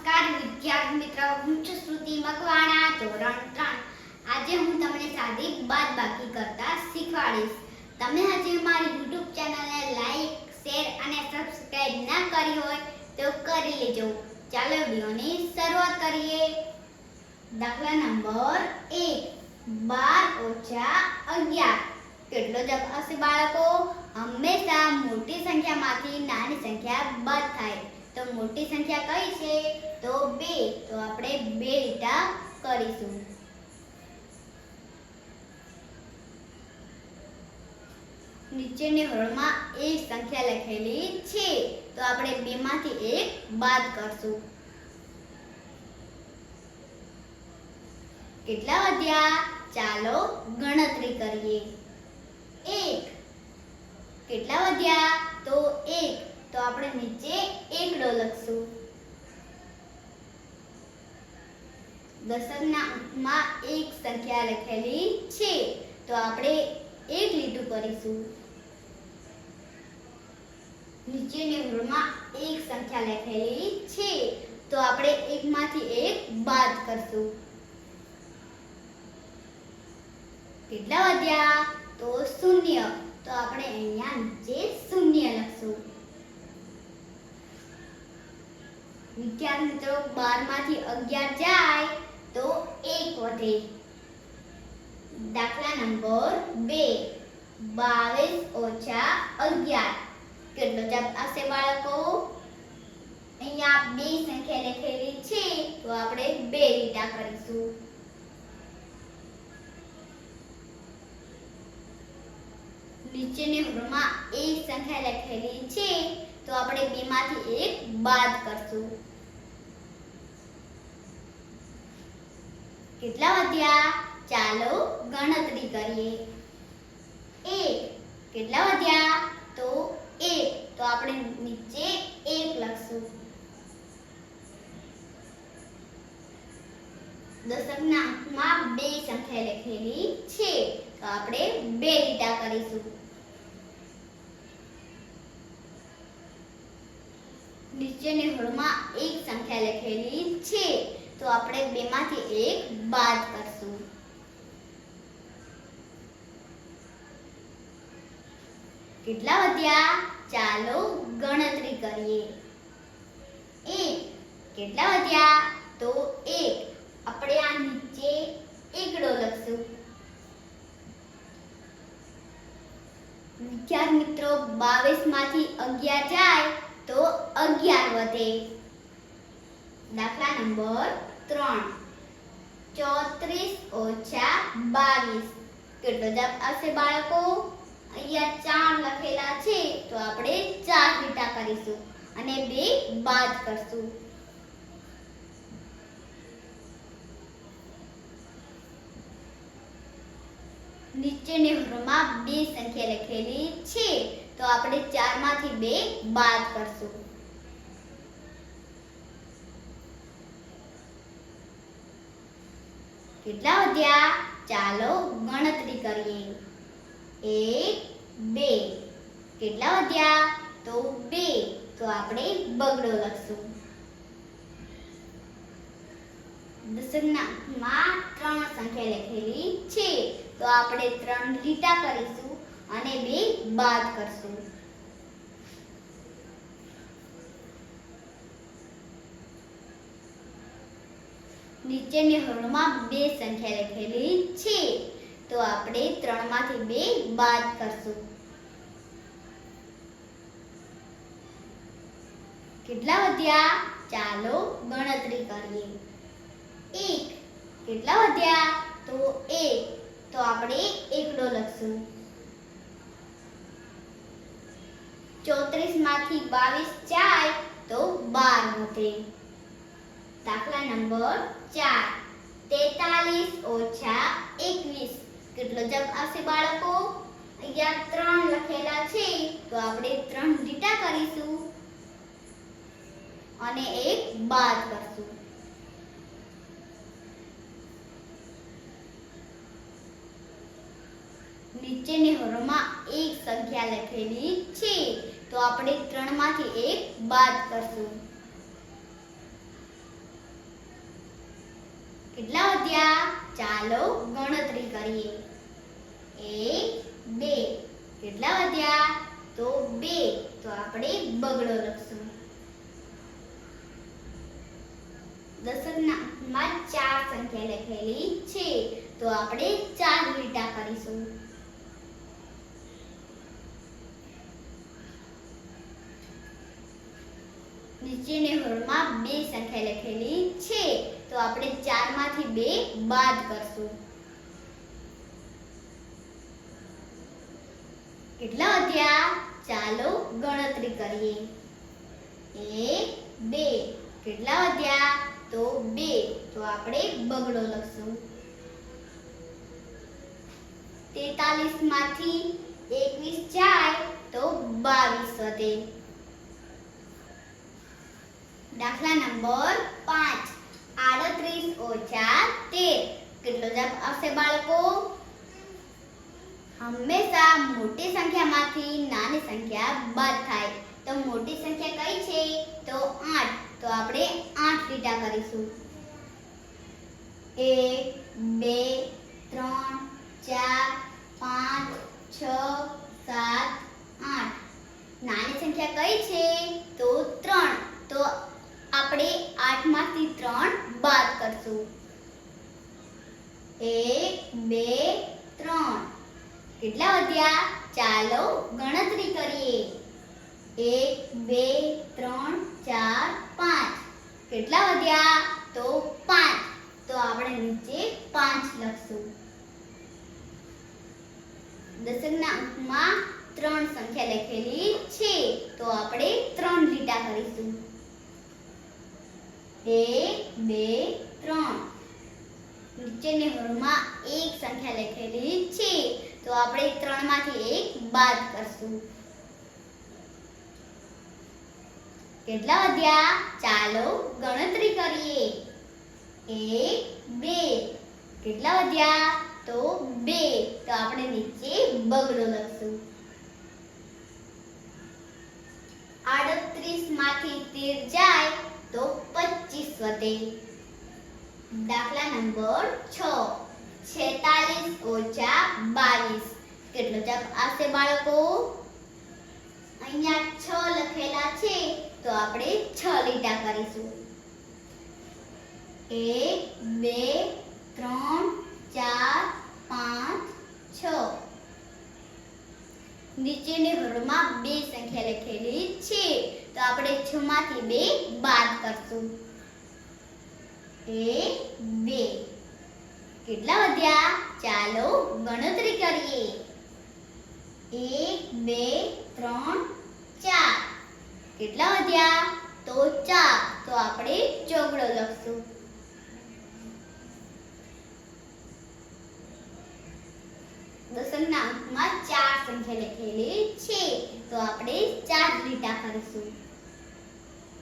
નમસ્કાર વિદ્યાર્થી મિત્રો, હું છું શ્રુતિ મકવાણા, ધોરણ ત્રણ. આજે હું તમને સાદી બાદ બાકી કરતા શીખવાડીશ. તમે હજી મારી યુટ્યુબ ચેનલને લાઈક શેર અને સબસ્ક્રાઇબ ના કરી હોય તો કરી લેજો. ચાલો વિડીયોની શરૂઆત કરીએ. દાખલા નંબર એક. બાર ઓછા અગિયાર. કેટલો જવાબ હશે બાળકો? હંમેશા મોટી સંખ્યામાંથી નાની સંખ્યા બાદ થાય. મોટી સંખ્યા કઈ છે? તો બે. તો આપણે બે લીટા કરીશું. નીચેની હરોળમાં એક સંખ્યા લખેલી છે. તો આપણે બે માંથી એક બાદ કરશું. કેટલા વધ્યા? ચાલો ગણતરી કરીએ. એક. કેટલા વધ્યા? તો એક. તો આપણે નીચે લખશું? દશકના એક સંખ્યા લખેલી છે. તો આપણે એક લીટું કરીશું. નીચેની હરોળમાં એક સંખ્યા લખેલી છે. તો આપણે એકમાંથી એક બાદ કરશું. કેટલા વધ્યા તો શૂન્ય. તો આપણે અહીંયા નીચે શૂન્ય લખશું. વિદ્યાર્થી મિત્રો બારમાંથી અગિયાર જાય તો એક વધે. દાખલા નંબર બે. બાવીસ ઓછા અગિયાર. કેટલો જવાબ આવશે બાળકો? અહીંયા બે સંખ્યા લખેલી છે, તો આપણે બે રીટા કરીશું. નીચેની હરોળમાં એક સંખ્યા લખેલી છે તો આપણે બે માંથી એક બાદ કરશું. કેટલા વધ્યા? ચાલો ગણતરી કરીએ. એક કેટલા વધ્યા? તો એક તો આપણે નીચે એક લખશું. દશકના અંકમાં બે સંખ્યા લખેલી છે. તો આપણે બે લીટા કરીશું. નીચેની હળમાં એક સંખ્યા લખેલી છે. તો આપણે બેમાંથી એક બાદ કરશું. કેટલા વધ્યા? ચાલો ગણતરી કરીએ. એક. કેટલા વધ્યા? તો એક. આપણે આ નીચે એકડો લખશું. વિદ્યાર્થી મિત્રો બાવીસમાંથી અગિયાર જાય. તો અગિયાર વધે. દાખલા નંબર ત્રણ. ચોત્રીસ ઓછા બાવીસ. કેટલો જવાબ આવશે બાળકો? અહીંયા ચાર લખેલા છે, તો આપણે ચાર લીટા કરીશું અને બે બાદ કરશું. નીચેની હરોળમાં બે સંખ્યા લખેલી છે. તો આપણે ચારમાંથી બે બાદ કરશું. કેટલા વધ્યા? ચાલો ગણતરી કરીએ. એક, બે. કેટલા વધ્યા? તો બે. તો આપણે બગડો લખશું. માં ત્રણ સંખ્યા લખેલી છે. તો આપણે ત્રણ લીટા કરીશું. અને બે બાદ કરશું. નીચેની હરોળમાં બે સંખ્યા લખેલી છે. તો આપણે ત્રણમાંથી બે બાદ કરશું. કેટલા વધ્યા? ચાલો ગણતરી કરીએ. એક. કેટલા વધ્યા? તો એક. તો આપણે એકડો લખશું. ચોત્રીસમાંથી બાવીસ જાય તો બાર વધે દાખલા નંબર ચાર. તેતાલીસ ઓછા એકવીસ. કેટલો જવાબ આવશે બાળકો? અહીંયા ત્રણ લખેલા છે, તો આપણે ત્રણ લીટા કરીશું. અને એક બાદ કરશું. નીચેની હરોમાં એક સંખ્યા લખેલી છે. તો આપણે ત્રણમાંથી એક બાદ કરશું. કેટલા વધ્યા? ચાલો ગણતરી કરીએ. એક, બે. કેટલા વધ્યા? તો બે. તો આપણે બગડો લખશું. દશકમાં ચાર સંખ્યા લખેલી છે. તો આપણે ચાર લીટા કરીશું. નીચેની હોળમાં બે સંખ્યા લખેલી છે. તો આપણે ચારમાંથી બે બાદ કરશું. કેટલા વધ્યા? ચાલો ગણતરી કરીએ. એક, બે. કેટલા વધ્યા? તો બે. તો આપણે બગડો લખશું. તેતાલીસમાંથી એકવીસ જાય તો બાવીસ વધે. દાખલા નંબર પાંચ આડત્રીસ ઓછા તેર કેટલો જવાબ આવશે બાળકો હંમેશા મોટી સંખ્યામાંથી નાની સંખ્યા બાદ થાય તો મોટી સંખ્યા કઈ છે તો આઠ તો આપણે આઠ લીટા કરીશું એક બે ત્રણ ચાર પાંચ છ સાત આઠ નાની સંખ્યા કઈ છે તો ત્રણ તો આપણે આઠમાંથી ત્રણ બાદ કરશું એક બે ત્રણ કેટલા વધ્યા ચાલો ગણતરી કરીએ. એક, બે, ત્રણ, ચાર, પાંચ. કેટલા વધ્યા? તો પાંચ. તો આપણે નીચે પાંચ લખશું. દશકના અંકમાં ત્રણ સંખ્યા લખેલી છે. તો આપણે ત્રણ લીટા કરીશું. એક, બે, ત્રણ. નીચેની હોળમાં એક સંખ્યા લખેલી છે. તો આપણે ત્રણમાંથી એક બાદ કરશું. કેટલા વધ્યા? ચાલો ગણતરી કરીએ. એક, બે. કેટલા વધ્યા? તો બે. તો આપણે નીચે બગડો લખશું. આડત્રીસમાંથી તેર જાય તો પચીસ વધે. દાખલા નંબર છ. છેતાલીસ ઓછા બાવીસ. કેટલો જવાબ આવશે બાળકો? અહીંયા છ લખેલા છે, તો આપણે છ લીટા કરીશું. એક, બે, ત્રણ, ચાર, પાંચ, છ. નીચેની હરોળમાં બે સંખ્યા લખેલી છે, તો આપણે છ માંથી બે બાદ કરશું. એક, બે. કેટલા વધ્યા? ચાલો ગણતરી કરીએ. એક, બે, ત્રણ, ચાર. કેટલા વધ્યા? તો ચાર. તો આપણે ચોગડો લખશું. દશકના અંકમાં ચાર સંખ્યા લખેલી છે. તો આપણે ચાર લીટા કરીશું.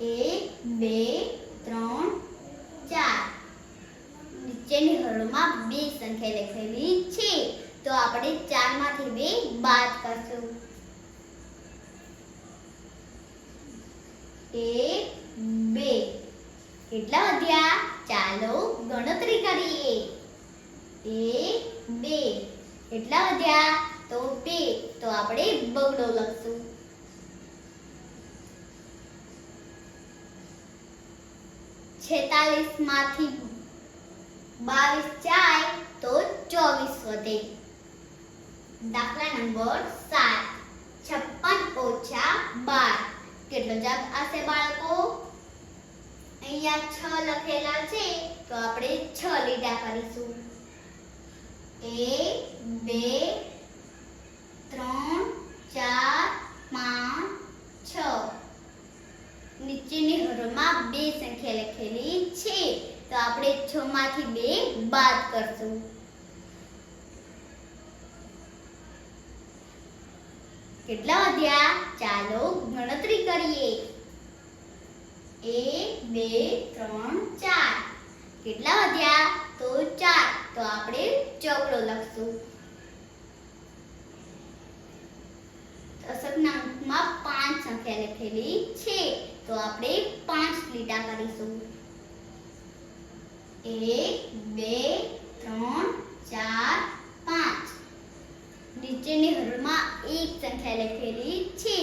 એક, બે, ત્રણ નીચેની હરોળમાં બે સંખ્યા લખેલી છે. તો આપણે ચારમાંથી બે બાદ કરશું. એક, બે. કેટલા વધ્યા? ચાલો ગણતરી કરીએ. એક, બે. કેટલા વધ્યા? તો બે. તો આપણે બગડો લખશું. છેતાલીસમાંથી બાવીસ જાય તો ચોવીસ વધે. દાખલા નંબર સાત. છપ્પન ઓછા બાર. કેટલો જવાબ આવશે બાળકો? અહીંયા છ લખેલા છે, તો આપણે છ લીટા કરીશું. એક, બે, ત્રણ ચાર પાંચ છ નીચેની હરોળમાં બે સંખ્યા લખેલી છે તો આપણે છ માંથી બે બાદ કરશું. કેટલા વધ્યા? ચાલો ગણતરી કરીએ. એક બે, ત્રણ, ચાર. કેટલા વધ્યા? તો ચાર. તો આપણે ચોકડો લખશું. દશકના અંકમાં પાંચ સંખ્યા લખેલી છે. તો આપણે પાંચ લીટા કરીશું. એક બે ત્રણ ચાર પાંચ નીચેની હરોળમાં એક સંખ્યા લખેલી છે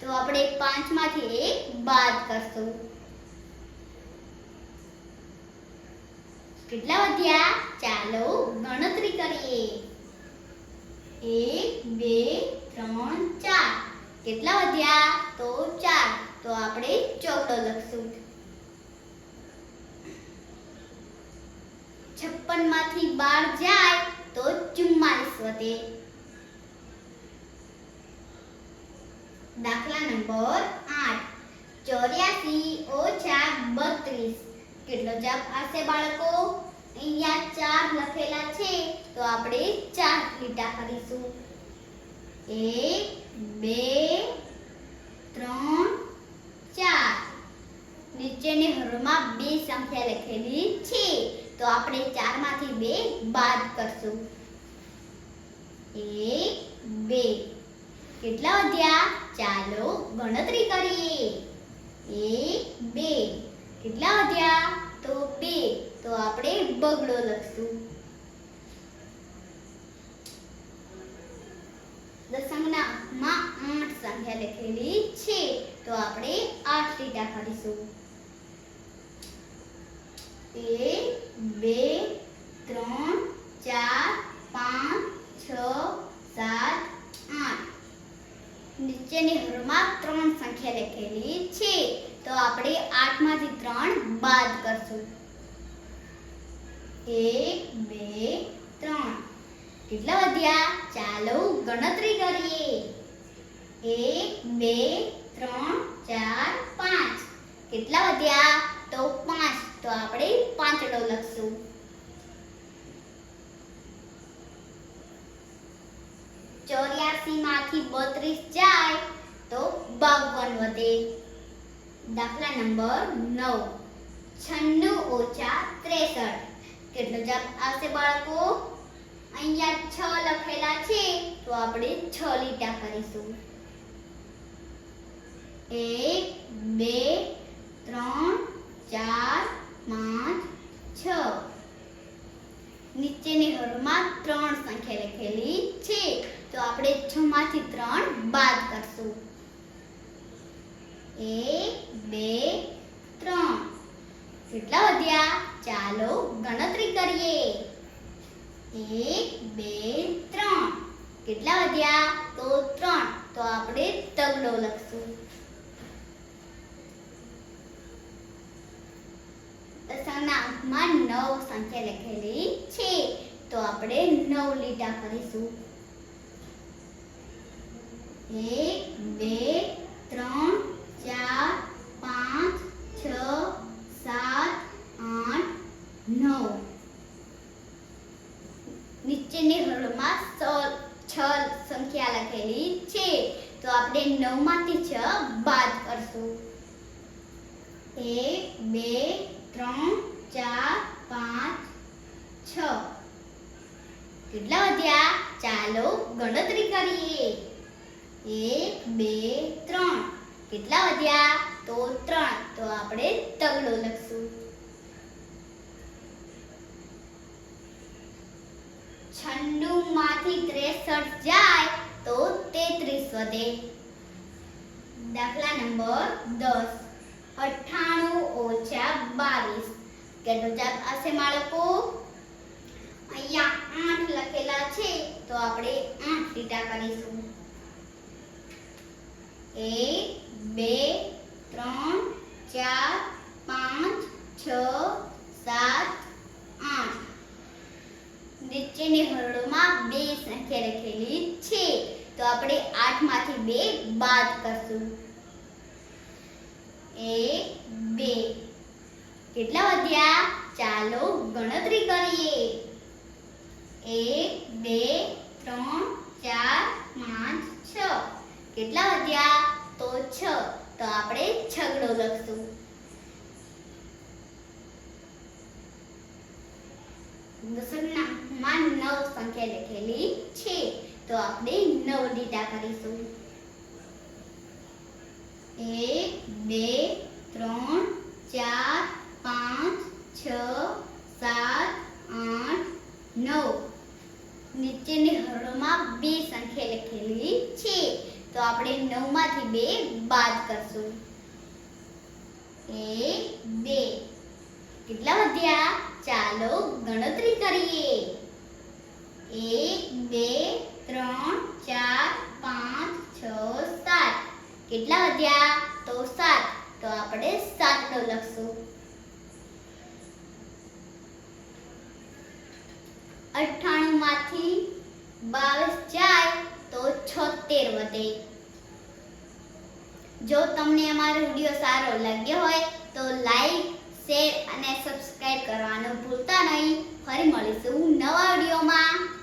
તો આપણે પાંચમાંથી એક બાદ કરશું કેટલા વધ્યા? ચાલો ગણતરી કરીએ. એક, બે, ત્રણ, ચાર. કેટલા વધ્યા? તો ચાર. તો આપણે ચોકડો લખશું. છપ્પનમાંથી બાર જાય તો ચુમ્માલીસ વધે. દાખલા નંબર આઠ. ચોર્યાસી ઓછા બત્રીસ. કેટલો જવાબ આવશે બાળકો? અહીંયા ચાર લખેલા છે, તો આપણે ચાર લીટા કરીશું. એક, બે, ત્રણ, ચાર. નીચેની હરોમાં બે સંખ્યા લખેલી છે. તો આપણે ચારમાંથી બે બાદ કરશું. એક, બે. કેટલા વધ્યા? ચાલો ગણતરી કરીએ. એક, બે. કેટલા વધ્યા? તો બે. તો આપણે બગડો લખશું. દસંગના માં આઠ સંખ્યા લખેલી છે. તો આપણે આઠ લીટા કરીશું એક બે, ત્રણ, ચાર, પાંચ, છ, સાત, આઠ. નીચેની હરોળમાં ત્રણ સંખ્યા લખેલી છે. તો આપણે આઠમાંથી ત્રણ બાદ કરશું. એક, બે, ત્રણ. કેટલા વધ્યા? ચાલો ગણતરી કરીએ. એક, બે, ત્રણ, ચાર, પાંચ. કેટલા વધ્યા? તો પાંચ. તો આપણે પાંચડો લખશું. ચોર્યાસી માંથી બત્રીસ જાય તો બાવન વધે. દાખલા નંબર નવ. છન્નું ઓછા ત્રેસઠ. કેટલો જવાબ આવશે બાળકો? અહીંયા છ લખેલા છે, તો આપણે છ લીટા કરીશું. એક, બે, ત્રણ, ચાર પાંચ, છ. નીચેની હરોળમાં ત્રણ સંખ્યા લખેલી છે. તો આપણે છ માંથી ત્રણ બાદ કરશું. એક, બે, ત્રણ. કેટલા વધ્યા? ચાલો ગણતરી કરીએ. એક, બે, ત્રણ. કેટલા વધ્યા? તો ત્રણ. તો આપણે તગડો લખશું. અંકમાં નવ સંખ્યા લખેલી છે. તો આપણે નવ લીટા કરીશું. એક, બે, ત્રણ, ચાર, પાંચ, છ, સાત, આઠ, નવ. નીચેની હરોળમાં છ સંખ્યા લખેલી છે. તો આપણે નવમાંથી છ બાદ કરશું. એક, બે ત્રણ, ચાર, પાંચ, છ. કેટલા વધ્યા? ચાલો ગણતરી કરીએ. એક, બે, ત્રણ. કેટલા વધ્યા? તો ત્રણ. તો આપણે તગડો લખશું. છન્નું માંથી ત્રેસઠ જાય તો તેત્રીસ વધે. દાખલા નંબર દસ. અઠ્ઠાણું ઓછા બાવીસ. કેટલો જવાબ આવશે બાળકો? અહીંયા આઠ લખેલા છે, તો આપણે આઠ લીટા કરીશું. એક, બે, ત્રણ, ચાર, પાંચ, છ, સાત, આઠ. નીચેની હરોળમાં બે સંખ્યા લખેલી છે, તો આપણે આઠમાંથી બે બાદ કરશું. એક, બે. કેટલા વધ્યા? ચાલો ગણતરી કરીએ. એક, બે, ત્રણ, ચાર, પાંચ, છ. કેટલા વધ્યા? તો છ. તો આપણે છગડો લખશું. માં નવ સંખ્યા લખેલી છે. તો આપણે નવ લીટા કરીશું. એક, બે, ત્રણ, ચાર, પાંચ, છ, સાત, આઠ, નવ. નીચેની હરોળમાં બે સંખ્યા લખેલી છે. તો આપણે નવમાંથી બે બાદ કરશું. એક, બે. કેટલા વધ્યા? ચાલો ગણતરી કરીએ. એક, બે, ત્રણ, ચાર, પાંચ, છ, સાત. કેટલા વધ્યા? સાતનો લખશું. અઠ્ઠાણું માંથી બાવીસ જાય તો છોતેર વધે. જો તમને અમારો વીડિયો સારો લાગ્યો હોય તો લાઈક, શેર અને સબસ્ક્રાઈબ કરવાનું ભૂલતા નહીં. ફરી મળીશું નવા વિડીયોમાં.